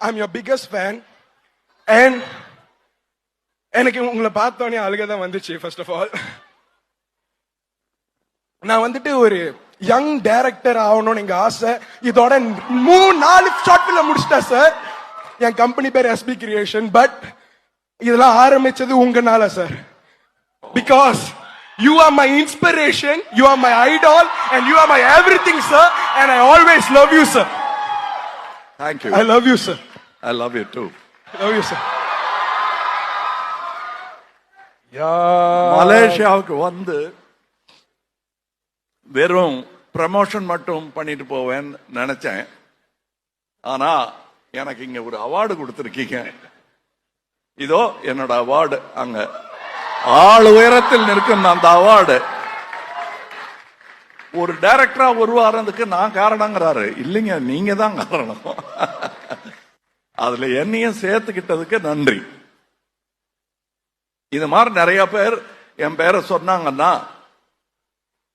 I'm your biggest fan and எனக்கு உங்களை பார்த்தோன்னே அழுக தான் வந்துச்சு ஃபர்ஸ்ட் ஆஃப் ஆல் நான் வந்துட்டு ஒரு யங் டைரக்டர் ஆகணும்னு எங்க ஆசை. இதோட மூணு நாலு ஷார்ட் ஃபில்ம் முடிச்சிட்டேன் சார் என் கம்பெனி பேர் எஸ்பி கிரியேஷன் பட் இதெல்லாம் ஆரம்பிச்சது உங்கனால sir because you are my inspiration you are my idol and you are my everything sir and I always love you sir Thank you. I love you sir I love you too. Love you sir மலேசியாவுக்கு வந்து வெறும் promotion மட்டும் பண்ணிட்டு போவேன்னு நினைச்சேன். ஆனா எனக்கு இங்க ஒரு அவார்டு கொடுத்துருக்கீங்க. இதோ என்னோட அவார்டு அங்க. ஆள் உயரத்தில் நிற்கும் அந்த அவார்டு ஒரு டைரக்டரா உருவாகிறதுக்கு நான் காரணங்கிறாரு. இல்லைங்க நீங்க தான் காரணம். அதுல என்னையும் சேர்த்துக்கிட்டதுக்கு நன்றி. இது மாதிரி நிறைய பேர் என் பேரை சொன்னாங்கன்னா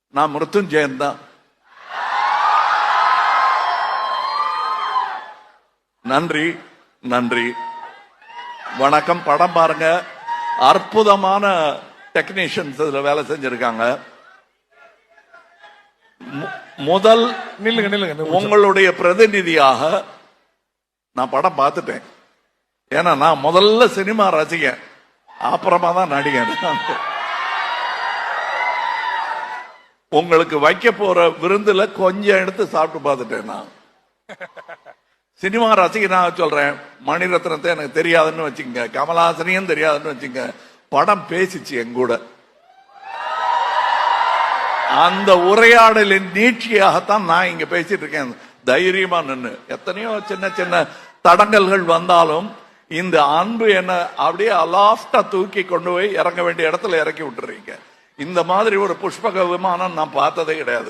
நான் மிருத்துஞ்சயன் தான். நன்றி நன்றி. வணக்கம். படம் பாருங்க. அற்புதமான டெக்னீஷியன்ஸ் இதுல வேலை செஞ்சிருக்காங்க. முதல் நில்லுங்க நில்லுங்க. உங்களுடைய பிரதிநிதியாக நான் படம் பார்த்துட்டேன். ஏன்னா நான் முதல்ல சினிமா ரசிகன். அப்புறமா தான் நடிகன். உங்களுக்கு வைக்க போற விருந்துல கொஞ்சம் எடுத்து சாப்பிட்டு பார்த்துட்டேன் நான். சினிமா ரசிகனாக சொல்றேன். மணிரத்னத்தை எனக்கு தெரியாதுன்னு வச்சுங்க கமலஹாசனையும் தெரியாதுன்னு வச்சுங்க படம் பேசிச்சு என் கூட. அந்த உரையாடலின் நீட்சியாகத்தான் நான் இங்க பேசிட்டு இருக்கேன். தைரியமா நின்று எத்தனையோ சின்ன சின்ன தடங்கல்கள் வந்தாலும் இந்த அன்பு என்ன அப்படியே அலாஃப்டா தூக்கி கொண்டு போய் இறங்க வேண்டிய இடத்துல இறக்கி விட்டுறீங்க. இந்த மாதிரி ஒரு புஷ்பக விமானம் நான் பார்த்ததே கிடையாது.